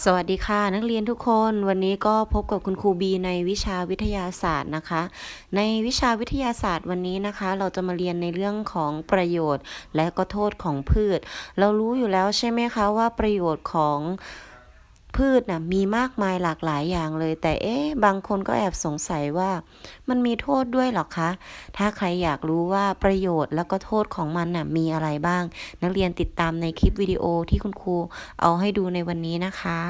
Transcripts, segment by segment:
สวัสดีค่ะ นักเรียนทุกคนวันนี้ก็พบกับคุณครูบีในวิชาวิทยาศาสตร์นะคะ ในวิชาวิทยาศาสตร์วันนี้นะคะ เราจะมาเรียนในเรื่องของประโยชน์และก็โทษของพืช เรารู้อยู่แล้วใช่ไหมคะว่าประโยชน์ของ พืชนะมีมากมายหลากหลายอย่างเลย แต่เอ๊ะบางคนก็แอบสงสัยว่า มันมีโทษด้วยหรอคะ ถ้าใครอยากรู้ว่าประโยชน์แล้วก็โทษของมันน่ะมีอะไรบ้าง นักเรียนติดตามในคลิปวิดีโอที่คุณครูเอาให้ดูในวันนี้นะคะ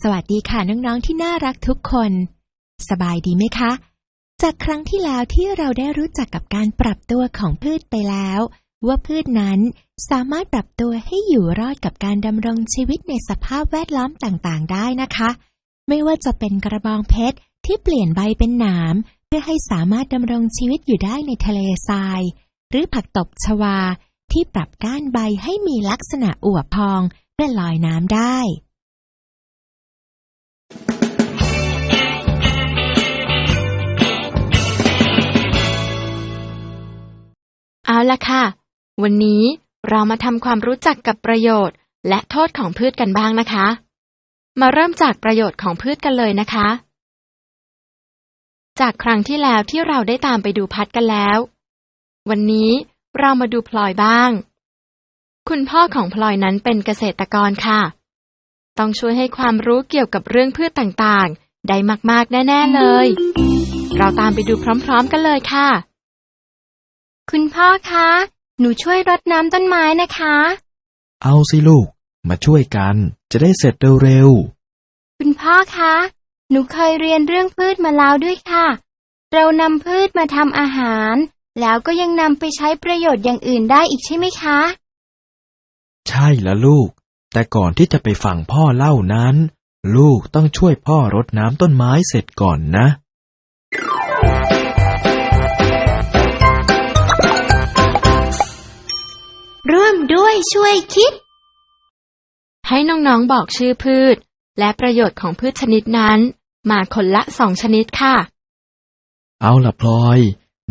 สวัสดีค่ะน้องๆที่น่ารักทุกคน สบายดีไหมคะ จากครั้งที่แล้วที่เราได้รู้จักกับการปรับตัวของพืชไปแล้ว ว่าพืชนั้น สามารถปรับตัวให้อยู่รอดกับการดำรงชีวิตในสภาพแวดล้อมต่างๆ ได้นะคะ ไม่ว่าจะเป็นกระบองเพชรที่เปลี่ยนใบเป็นหนาม เพื่อให้สามารถดำรงชีวิตอยู่ได้ในทะเลทราย หรือผักตบชวา ที่ปรับก้านใบให้มีลักษณะอวบพองเพื่อลอยน้ำได้เอาละค่ะ วันนี้ เรามาทำความรู้จักกับประโยชน์ และโทษของพืชกันบ้างนะคะ มาเริ่มจากประโยชน์ของพืชกันเลยนะคะ จากครั้งที่แล้วที่เราได้ตามไปดูพัดกันแล้ว วันนี้เรามาดูพลอยบ้าง คุณพ่อของพลอยนั้นเป็นเกษตรกรค่ะ ต้องช่วยให้ความรู้เกี่ยวกับเรื่องพืชต่างๆ ได้มาก ๆ แน่ ๆ เลย เราตามไปดูพร้อม ๆ กันเลยค่ะ คุณพ่อคะ หนูช่วยรดน้ำต้นไม้นะคะ เอาสิลูก มาช่วยกัน จะได้เสร็จเร็วคุณพ่อคะ หนูเคยเรียนเรื่องพืชมาแล้วด้วยค่ะ เรานำพืชมาทำอาหาร แล้วก็ยังนำไปใช้ประโยชน์อย่างอื่นได้อีกใช่ไหมคะ ๆ ใช่ละลูก แต่ก่อนที่จะไปฟังพ่อเล่านั้น ลูกต้องช่วยพ่อรดน้ำต้นไม้เสร็จก่อนนะ ร่วมด้วยช่วยคิด ให้น้องๆบอกชื่อพืช และประโยชน์ของพืชชนิดนั้น มาคนละสองชนิดค่ะ เอาล่ะพลอย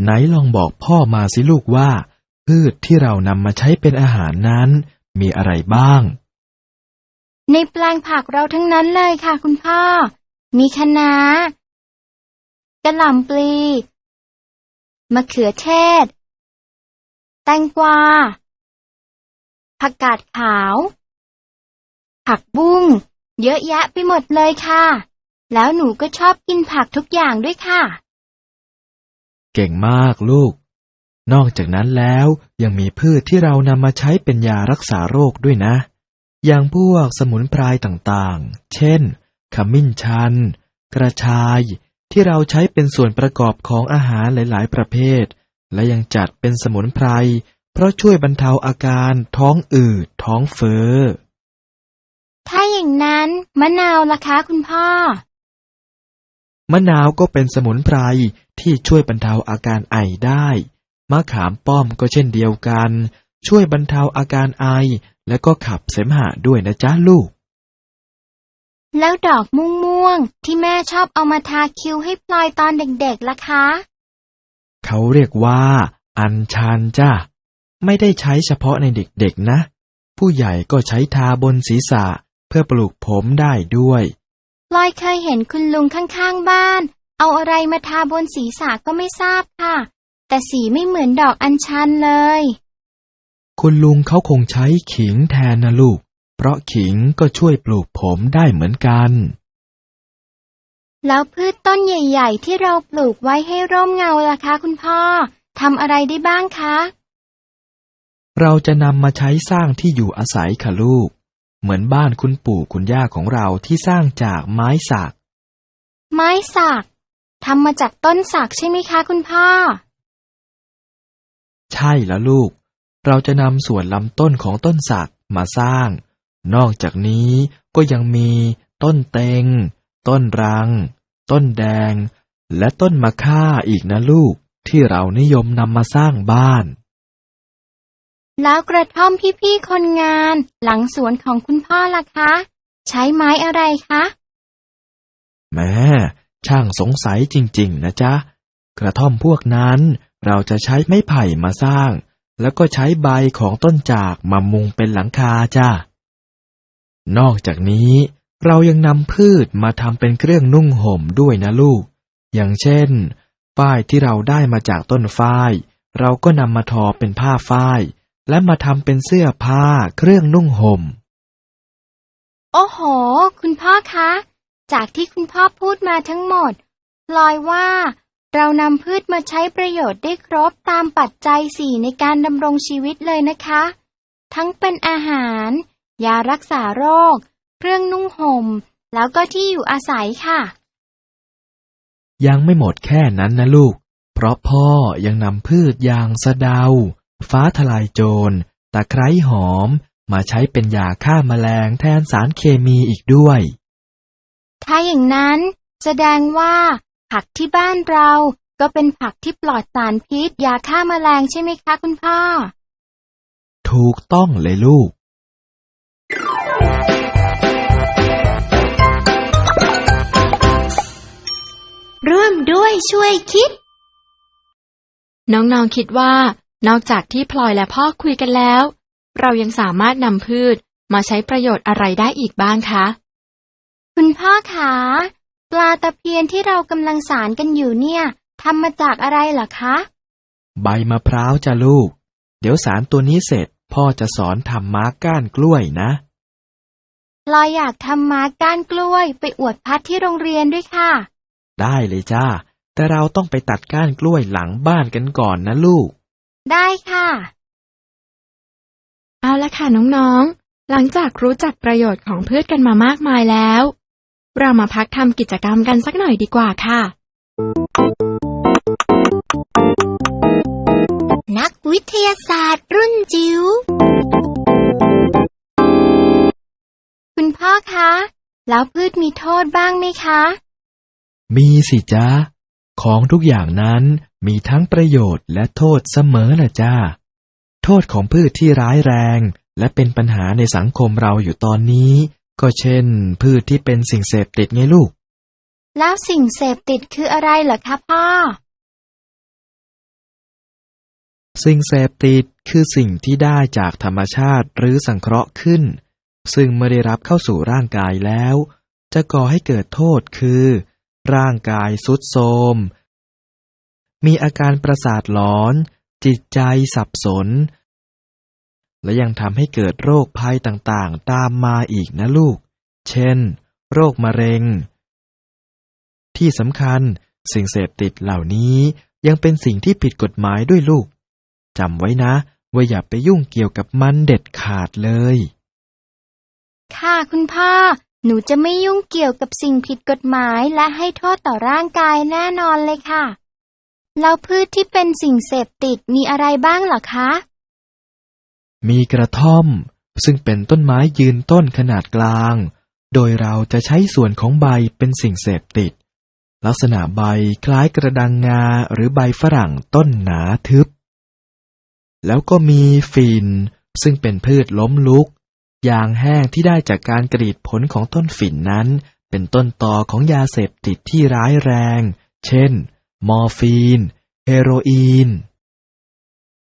ไหนลองบอกพ่อมาสิลูกว่า พืชที่เรานำมาใช้เป็นอาหารนั้น มีอะไรบ้าง ในแปลงผักเราทั้งนั้นเลยค่ะ คุณพ่อ มีคะน้ากระหล่ำปลีมะเขือเทศ แตงกวา ผักกาดขาว ผักบุ้ง เยอะแยะไปหมดเลยค่ะ แล้วหนูก็ชอบกินผักทุกอย่างด้วยค่ะ เก่งมากลูก นอกจากนั้นแล้วยังมีพืชที่เรานำมาใช้เป็นยารักษาโรคด้วยนะ อย่างพวกสมุนไพรต่างๆ เช่น ขมิ้นชัน กระชาย ที่เราใช้เป็นส่วนประกอบของอาหารหลาย ๆ ประเภท และยังจัดเป็นสมุนไพร เพราะช่วยบรรเทาอาการท้องอืดท้องเฟ้อ ถ้าอย่างนั้นมะนาวล่ะคะคุณพ่อ มะนาวก็เป็นสมุนไพรที่ช่วยบรรเทาอาการไอได้ มะขามป้อมก็เช่นเดียวกัน ช่วยบรรเทาอาการไอและก็ขับเสมหะด้วยนะจ๊ะลูก แล้วดอกม่วงม่วงๆที่แม่ชอบเอามาทาคิ้วให้พลอยตอนเด็กๆล่ะคะ เขาเรียกว่า อัญชันจ้า ไม่ได้ใช้เฉพาะในเด็กๆนะ ผู้ใหญ่ก็ใช้ทาบนศีรษะเพื่อปลูกผมได้ด้วยพลอยเคยเห็นคุณลุงข้างๆบ้าน เอาอะไรมาทาบนศีรษะก็ไม่ทราบค่ะ แต่สีไม่เหมือนดอกอัญชันเลย คุณลุงเขาคงใช้ขิงแทนนะลูก เพราะขิงก็ช่วยปลูกผมได้เหมือนกัน แล้วพืชต้นใหญ่ ๆ ที่เราปลูกไว้ให้ร่มเงาล่ะคะ คุณพ่อทำอะไรได้บ้างคะ เราจะนำมาใช้สร้างที่อยู่อาศัยค่ะลูก เหมือนบ้านคุณปู่คุณย่าของเราที่สร้างจากไม้สัก ไม้สักทำมาจากต้นสักใช่ไหมคะคุณพ่อ ใช่แล้วลูก เราจะนำส่วนลำต้นของต้นสักมาสร้าง นอกจากนี้ก็ยังมีต้นเต็งต้นรัง ต้นแดง และต้นมะค่าอีกนะลูกที่เรานิยมนำมาสร้างบ้าน แล้วกระท่อมพี่ๆคนงาน หลังสวนของคุณพ่อล่ะคะ ใช้ไม้อะไรคะแม่ช่างสงสัยจริง ๆ นะจ๊ะ กระท่อมพวกนั้น เราจะใช้ไม้ไผ่มาสร้าง แล้วก็ใช้ใบของต้นจากมามุงเป็นหลังคาจ้านอกจากนี้ เรายังนำพืชมาทำเป็นเครื่องนุ่งห่มด้วยนะลูก อย่างเช่น ฝ้ายที่เราได้มาจากต้นฝ้าย เราก็นำมาทอเป็นผ้าฝ้าย และมาทำเป็นเสื้อผ้าเครื่องนุ่งห่ม โอ้โห คุณพ่อคะ จากที่คุณพ่อพูดมาทั้งหมดพลอยว่าเรานำพืชมาใช้ประโยชน์ได้ครบตามปัจจัยสี่ในการดำรงชีวิตเลยนะคะ ทั้งเป็นอาหาร ยารักษาโรค เครื่องนุ่งห่ม แล้วก็ที่อยู่อาศัยค่ะ ยังไม่หมดแค่นั้นนะลูก เพราะพ่อยังนำพืชอย่างสะเดา ฟ้าทลายโจร ตะไคร้หอม มาใช้เป็นยาฆ่าแมลงแทนสารเคมีอีกด้วย ถ้าอย่างนั้น แสดงว่า ผักที่บ้านเราก็เป็นผักที่ปลอดสารพิษยาฆ่าแมลงใช่ไหมคะคุณพ่อ ถูกต้องเลยลูก ร่วมด้วยช่วยคิด น้องๆคิดว่า นอกจากที่พลอยและพ่อคุยกันแล้ว เรายังสามารถนำพืชมาใช้ประโยชน์อะไรได้อีกบ้างคะ คุณพ่อขาปลาตะเพียนที่เรากำลังสารกันอยู่เนี่ยทำมาจากอะไรเหรอคะ ใบมะพร้าวจ้ะลูก เดี๋ยวสารตัวนี้เสร็จพ่อจะสอนทำม้าก้านกล้วยนะเราอยากทำม้าก้านกล้วย ไปอวดพัดที่โรงเรียนด้วยค่ะ ได้เลยจ้า แต่เราต้องไปตัดก้านกล้วยหลังบ้านกันก่อนนะลูก ได้ค่ะ เอาละค่ะน้องๆ หลังจากรู้จักประโยชน์ของพืชกันมามากมายแล้ว เรามาพักทำกิจกรรมกันสักหน่อยดีกว่าค่ะ นักวิทยาศาสตร์รุ่นจิ๋ว คุณพ่อคะ แล้วพืชมีโทษบ้างไหมคะ มีสิจ้า ของทุกอย่างนั้นมีทั้งประโยชน์และโทษเสมอแหละจ้า โทษของพืชที่ร้ายแรง และเป็นปัญหาในสังคมเราอยู่ตอนนี้ ก็เช่น พืชที่เป็นสิ่งเสพติดไงลูก แล้วสิ่งเสพติดคืออะไรเหรอคะพ่อ สิ่งเสพติดคือสิ่งที่ได้จากธรรมชาติหรือสังเคราะห์ขึ้น ซึ่งเมื่อได้รับเข้าสู่ร่างกายแล้ว จะก่อให้เกิดโทษคือ ร่างกายสุดโทมมีอาการประสาทหลอน จิตใจสับสน และยังทำให้เกิดโรคภัยต่างๆ ตามมาอีกนะลูก เช่น โรคมะเร็ง ที่สำคัญสิ่งเสพติดเหล่านี้ยังเป็นสิ่งที่ผิดกฎหมายด้วยลูกจำไว้นะ ว่าอย่าไปยุ่งเกี่ยวกับมันเด็ดขาดเลย ค่ะคุณพ่อ หนูจะไม่ยุ่งเกี่ยวกับสิ่งผิดกฎหมายและให้โทษต่อร่างกายแน่นอนเลยค่ะ แล้วพืชที่เป็นสิ่งเสพติดมีอะไรบ้างหรอคะ มีกระท่อม ซึ่งเป็นต้นไม้ยืนต้นขนาดกลาง โดยเราจะใช้ส่วนของใบเป็นสิ่งเสพติด ลักษณะใบคล้ายกระดังงาหรือใบฝรั่งต้นหนาทึบ แล้วก็มีฟินซึ่งเป็นพืชล้มลุก ยางแห้งที่ได้จากการกรีดผลของต้นฝิ่นนั้น เป็นต้นตอของยาเสพติดที่ร้ายแรง เช่น มอร์ฟีน เฮโรอีน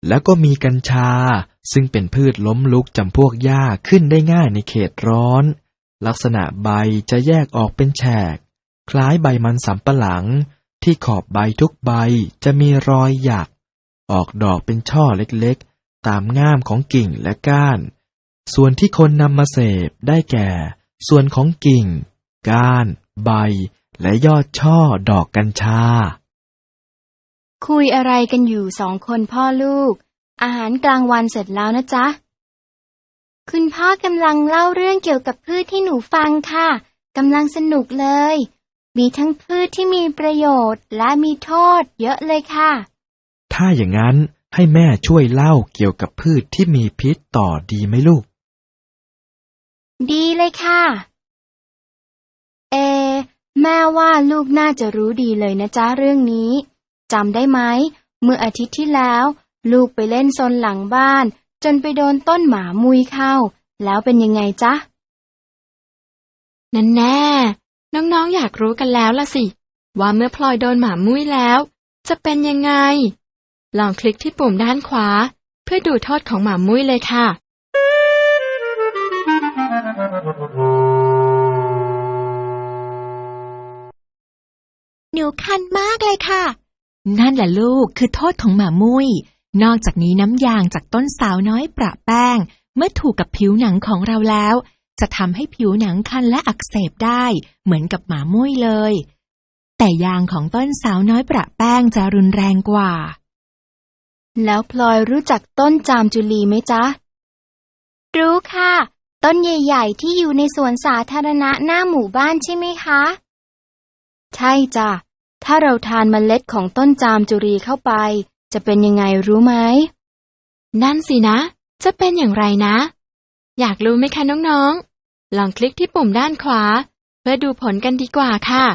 แล้วก็มีกัญชา ซึ่งเป็นพืชล้มลุกจำพวกหญ้าขึ้นได้ง่ายในเขตร้อน ลักษณะใบจะแยกออกเป็นแฉก คล้ายใบมันสำปะหลัง ที่ขอบใบทุกใบจะมีรอยหยัก ออกดอกเป็นช่อเล็กๆ ตามง่ามของกิ่งและก้าน ส่วนที่คนนำมาเสพได้แก่ ส่วนของกิ่ง ก้าน ใบ และยอดช่อดอกกัญชา คุยอะไรกันอยู่สองคนพ่อลูก อาหารกลางวันเสร็จแล้วนะจ๊ะ คุณพ่อกำลังเล่าเรื่องเกี่ยวกับพืชที่หนูฟังค่ะกำลังสนุกเลย มีทั้งพืชที่มีประโยชน์และมีโทษเยอะเลยค่ะ ถ้าอย่างนั้นให้แม่ช่วยเล่าเกี่ยวกับพืชที่มีพิษต่อดีไหมลูก ดีเลยค่ะ เอ แม่ว่าลูกน่าจะรู้ดีเลยนะจ๊ะเรื่องนี้จำได้ไหม เมื่ออาทิตย์ที่แล้ว ลูกไปเล่นซนหลังบ้าน จนไปโดนต้นหมามุยเข้า แล้วเป็นยังไงจ๊ะ นั่นแน่ น้องๆอยากรู้กันแล้วล่ะสิ ว่าเมื่อพลอยโดนหมามุ้ยแล้ว จะเป็นยังไง ลองคลิกที่ปุ่มด้านขวา เพื่อดูโทษของหมามุ้ยเลยค่ะ ผิวคันมากเลยค่ะ นั่นแหละลูกคือโทษของหมามุ้ย นอกจากนี้น้ำยางจากต้นสาวน้อยประแป้ง เมื่อถูกกับผิวหนังของเราแล้ว จะทำให้ผิวหนังคันและอักเสบได้ เหมือนกับหมามุ้ยเลย แต่ยางของต้นสาวน้อยประแป้งจะรุนแรงกว่า แล้วพลอยรู้จักต้นจามจุลีไหมจ๊ะ รู้ค่ะต้นใหญ่ๆ ที่อยู่ในสวนสาธารณะหน้าหมู่บ้านใช่ไหมคะ ใช่จ้ะ ถ้าเราทานเมล็ดของต้นจามจุรีเข้าไป จะเป็นยังไงรู้ไหม นั่นสินะ จะเป็นอย่างไรนะ อยากรู้ไหมคะน้องๆ ลองคลิกที่ปุ่มด้านขวา เพื่อดูผลกันดีกว่าค่ะ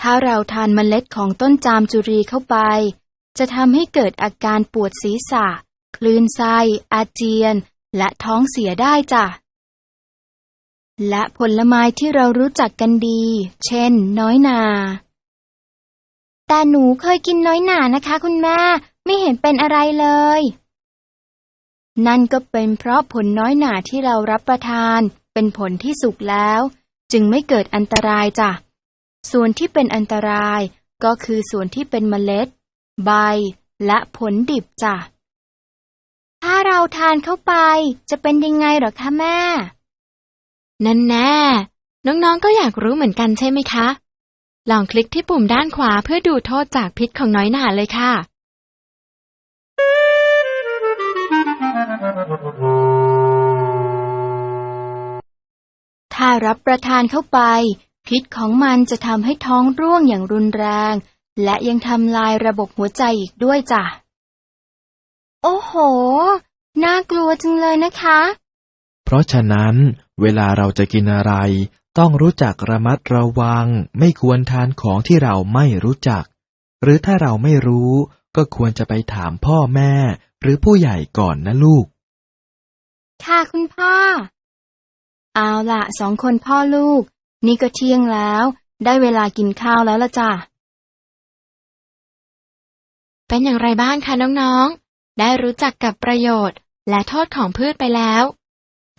ถ้าเราทานเมล็ดของต้นจามจุรีเข้าไป จะทำให้เกิดอาการปวดศีรษะ คลื่นไส้ อาเจียน และท้องเสียได้จ้ะ และผลไม้ที่เรารู้จักกันดี เช่น น้อยนา แต่หนูเคยกินน้อยหนานะคะ คุณแม่ ไม่เห็นเป็นอะไรเลย นั่นก็เป็นเพราะผลน้อยหนาที่เรารับประทาน เป็นผลที่สุกแล้ว จึงไม่เกิดอันตรายจ้ะ ส่วนที่เป็นอันตรายก็คือส่วนที่เป็นเมล็ด ใบ และผลดิบจ้ะ ถ้าเราทานเข้าไปจะเป็นยังไงเหรอคะแม่ นั่นแน่ น้องๆก็อยากรู้เหมือนกันใช่ไหมคะ ลองคลิกที่ปุ่มด้านขวาเพื่อดูโทษจากพิษของน้อยหนาเลยค่ะ ถ้ารับประทานเข้าไป พิษของมันจะทำให้ท้องร่วงอย่างรุนแรง และยังทำลายระบบหัวใจอีกด้วยจ้ะ โอ้โห น่ากลัวจังเลยนะคะ เพราะฉะนั้นเวลาเราจะกินอะไร ต้องรู้จักระมัดระวัง ไม่ควรทานของที่เราไม่รู้จัก หรือถ้าเราไม่รู้ ก็ควรจะไปถามพ่อแม่ หรือผู้ใหญ่ก่อนนะลูก ค่ะคุณพ่อ เอาล่ะสองคนพ่อลูก นี่ก็เที่ยงแล้ว ได้เวลากินข้าวแล้วละจ้ะ เป็นอย่างไรบ้างคะน้องๆ ได้รู้จักกับประโยชน์ และโทษของพืชไปแล้ว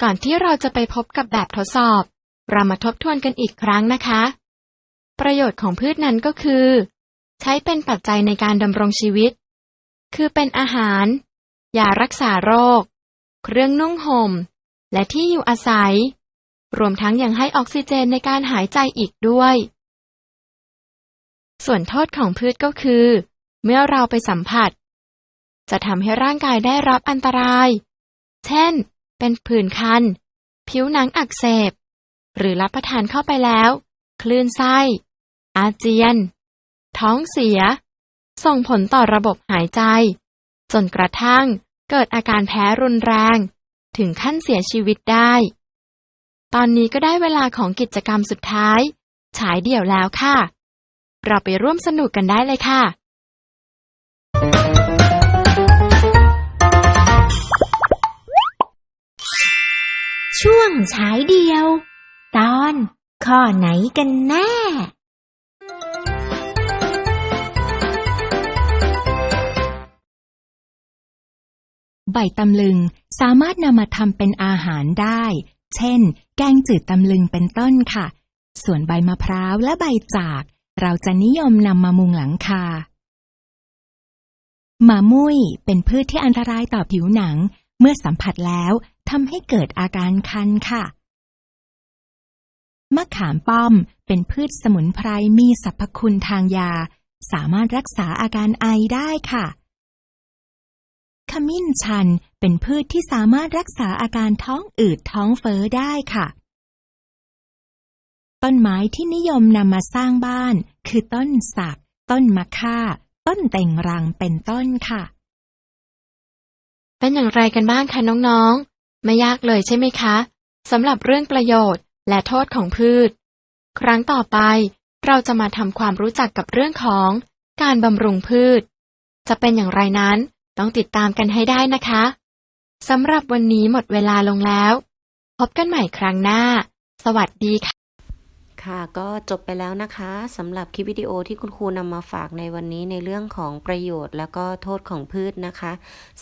ก่อนที่เราจะไปพบกับแบบทดสอบ เรามาทบทวนกันอีกครั้งนะคะ ประโยชน์ของพืชนั้นก็คือ ใช้เป็นปัจจัยในการดำรงชีวิต คือเป็นอาหาร ยารักษาโรค เครื่องนุ่งห่ม และที่อยู่อาศัย รวมทั้งยังให้ออกซิเจนในการหายใจอีกด้วย ส่วนโทษของพืชก็คือ เมื่อเราไปสัมผัส จะทำให้ร่างกายได้รับอันตราย เช่น เป็นผื่นคัน ผิวหนังอักเสบ หรือรับประทานเข้าไปแล้ว คลื่นไส้ อาเจียน ท้องเสีย ส่งผลต่อระบบหายใจ จนกระทั่งเกิดอาการแพ้รุนแรง ถึงขั้นเสียชีวิตได้ ตอนนี้ก็ได้เวลาของกิจกรรมสุดท้าย ฉายเดี่ยวแล้วค่ะ เราไปร่วมสนุกกันได้เลยค่ะ ช่วงฉายเดียว ตอนข้อไหนกันแน่ ใบตำลึงสามารถนำมาทำเป็นอาหารได้ เช่น แกงจืดตำลึงเป็นต้นค่ะ ส่วนใบมะพร้าวและใบจาก เราจะนิยมนำมามุงหลังคาหมามุ้ยเป็นพืชที่อันตรายต่อผิวหนัง เมื่อสัมผัสแล้ว ทำให้เกิดอาการคันค่ะ มะขามป้อมเป็นพืชสมุนไพรมีสรรพคุณทางยา สามารถรักษาอาการไอได้ค่ะ ขมิ้นชันเป็นพืชที่สามารถรักษาอาการท้องอืดท้องเฟ้อได้ค่ะ ต้นไม้ที่นิยมนำมาสร้างบ้าน คือต้นสัก ต้นมะค่า ต้นเต่งรังเป็นต้นค่ะเป็นอย่างไรกันบ้างคะน้องๆ ไม่ยากเลยใช่ไหมคะสำหรับเรื่องประโยชน์และโทษของพืช ครั้งต่อไปเราจะมาทำความรู้จักกับเรื่องของการบำรุงพืช จะเป็นอย่างไรนั้นต้องติดตามกันให้ได้นะคะสำหรับวันนี้หมดเวลาลงแล้ว พบกันใหม่ครั้งหน้า สวัสดีค่ะ ค่ะก็จบไปแล้วนะคะสำหรับคลิปวิดีโอที่คุณครูนำมาฝากในวันนี้ในเรื่องของประโยชน์ แล้วก็โทษของพืชนะคะ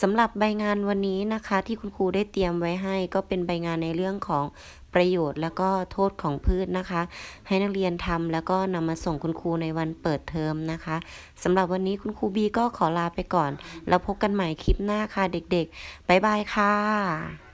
สำหรับใบงานวันนี้นะคะ ที่คุณครูได้เตรียมไว้ให้ ก็เป็นใบงานในเรื่องของประโยชน์ แล้วก็โทษของพืชนะคะ ให้นักเรียนทำแล้วก็นำมาส่งคุณครูในวันเปิดเทอมนะคะสำหรับวันนี้คุณครูบีก็ขอลาไปก่อน แล้วพบกันใหม่คลิปหน้าค่ะเด็กๆบ๊ายบายค่ะ